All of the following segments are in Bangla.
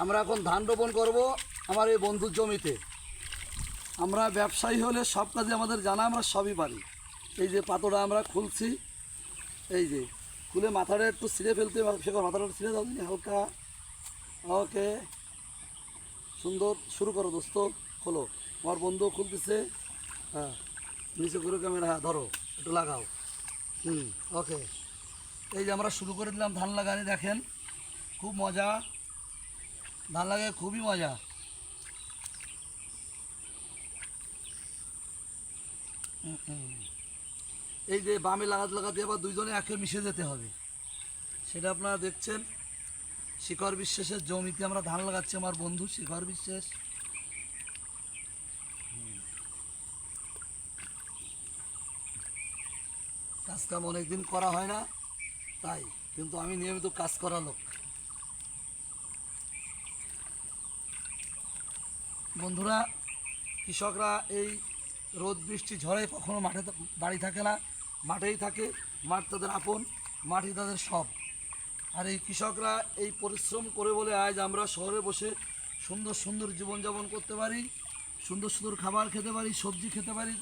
আমরা এখন ধান রোপণ করব আমার এই বন্ধুর জমিতে। আমরা ব্যবসায়ী হলে সব কাজে আমাদের জানা, আমরা সবই পারি। এই যে পাতোটা আমরা খুলছি, এই যে খুলে মাথাটা একটু ছিঁড়ে ফেলতে শেখর মাথাটা ছিঁড়ে দাও হালকা। ওকে। সুন্দর, শুরু করো দোস্ত, খোলো। আমার বন্ধু খুলতেছে। হ্যাঁ নিচে করে ক্যামেরা হ্যাঁ ধরো, একটু লাগাও। হুম, ওকে। এই যে আমরা শুরু করে দিলাম ধান লাগানি, দেখেন। খুব মজা। ধান লাগায় খুবই মজা। এই যে বামে লাগাতে লাগাতে আবার দুইজনে একে মিশে যেতে হবে। সেটা আপনারা দেখছেন। শিখর বিশ্বাসের জমিতে আমরা ধান লাগাচ্ছি, আমার বন্ধু শিখর বিশ্বাস। কাজ কাম অনেকদিন করা হয় না, তাই। কিন্তু আমি নিয়মিত কাজ করা লোক। বন্ধুরা, কৃষকরা এই রোদ, বৃষ্টি, ঝড়ে কখনো মাঠে বাড়ি থাকে না। মাঠেই থাকে, মাঠ তাদের আপন, মাঠই তাদের সব। আর এই কৃষকরা এই পরিশ্রম করে বলে আজ আমরা শহরে বসে সুন্দর সুন্দর জীবনযাপন করতে পারি, সুন্দর সুন্দর খাবার খেতে পারি, সবজি খেতে পারি,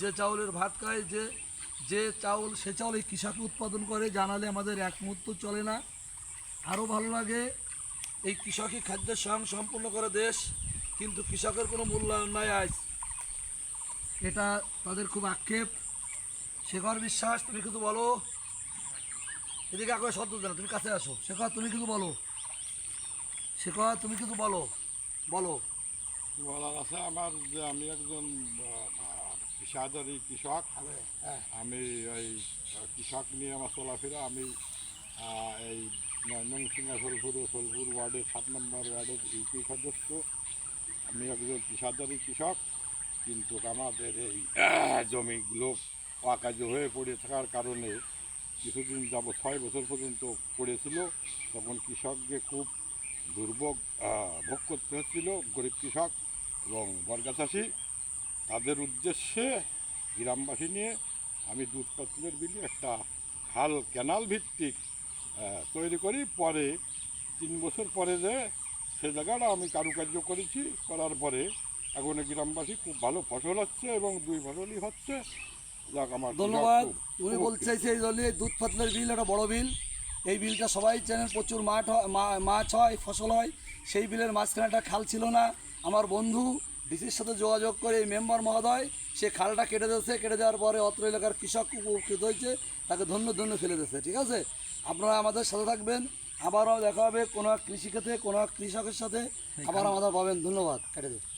যে চাউলের ভাত খায়, যে যে চাউল, সে চাউল এই কৃষক উৎপাদন করে, জানালে আমাদের এক মুহূর্ত চলে না। আরও ভালো লাগে, এই কৃষকই খাদ্যের স্বয়ং সম্পূর্ণ করে দেশ কিন্তু কৃষকের কোনো মূল্যায়ন নাই আজ। এটা তাদের খুব আক্ষেপ। শেখর বিশ্বাস তুমি কিছু বলো। এদিকে আগে শব্দ দেনা তুমি কাছে আসো। শেখর তুমি কিছু বলো। শেখর তুমি কিছু বলো। বলো। বলার আছে আমার যে আমি একজন পেশাদারি কৃষক হ্যাঁ। আমি এই কৃষক নিয়ে আমার চলাফেরা আমি এই নংসিংহা সোলপুর ও সোলপুর ওয়ার্ডের সাত নম্বর ওয়ার্ডের ইউপি সদস্য। আমি একজন পেশাদারি কৃষক, কিন্তু আমাদের এই জমিগুলো অকার্য হয়ে পড়ে থাকার কারণে কিছুদিন যাব ছয় বছর পর্যন্ত পড়েছিল। তখন কৃষককে খুব দুর্ভোগ ভোগ করতে হচ্ছিল, গরিব কৃষক এবং বর্গা চাষি তাদের উদ্দেশ্যে গ্রামবাসী নিয়ে আমি দুধ পাতলের বিলে একটা খাল ক্যানাল ভিত্তিক তৈরি করি। পরে তিন বছর পরে যে সে জায়গাটা আমি কারুকার্য করেছি করার পরে এখন গ্রামবাসী খুব ভালো ফসল হচ্ছে এবং দুই ফসলই হচ্ছে। যাক আমার ধন্যবাদ। উনি চাইছো এই জলে দুধ পাতলের বিল একটা বড় বিল। এই বিলটা সবাই চেনেন প্রচুর মাঠ হয় মাছ হয় ফসল হয়। সেই বিলের মাঝখানে একটা খাল ছিল না। আমার বন্ধু ডিসির সাথে যোগাযোগ করে এই মেম্বার মহোদয় সে খালটা কেটে দিয়েছে। কেটে দেওয়ার পরে অত্র এলাকার কৃষক উপকৃত হয়েছে। তাকে ধন্য ধন্য ফেলে দিয়েছে ঠিক আছে? আপনারা আমাদের সাথে থাকবেন। আবারও দেখা হবে কোনো এক কৃষিক্ষেত্রে কোনো এক কৃষকের সাথে। আবার আমাদের পাবেন। ধন্যবাদ। কেটে